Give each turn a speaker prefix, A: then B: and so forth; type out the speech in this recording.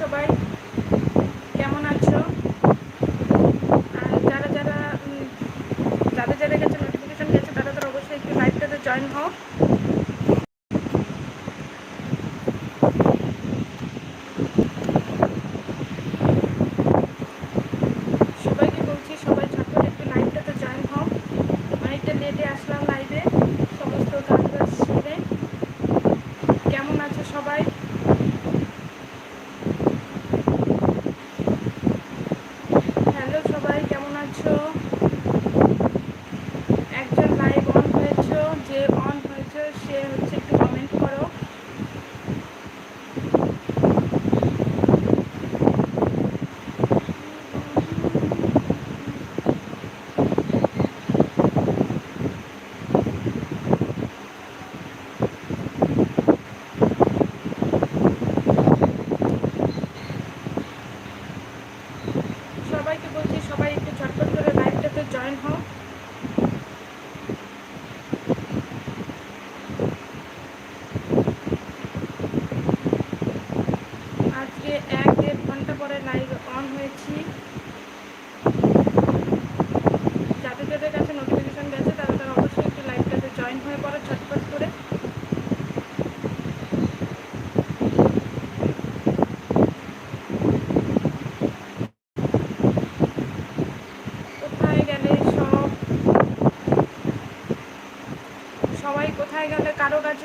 A: সবাই কেমন আছো? হও সবাইকে বলছি সবাই জয়েন হোক। অনেকটা আসলাম লাইভে সমস্ত কেমন আছে সবাই হ্যালো সবাই কেমন আছো একজন লাইভ অন হয়েছো যে অন হয়েছে সে হচ্ছে একটু কমেন্ট করো সবাইকে বলছি, সবাই একটু ঝটপট করে লাইভটাতে জয়েন হও। আজকে এক দেড় ঘণ্টা পরে লাইভ অন হয়েছি যাদের যাদের কাছে নোটিফিকেশন গেছে তারা তারা অবশ্যই একটু লাইভটাতে জয়েন হয়ে পড়ো ঝটপট করে কোথায় গেলে গেলে কারও কাছে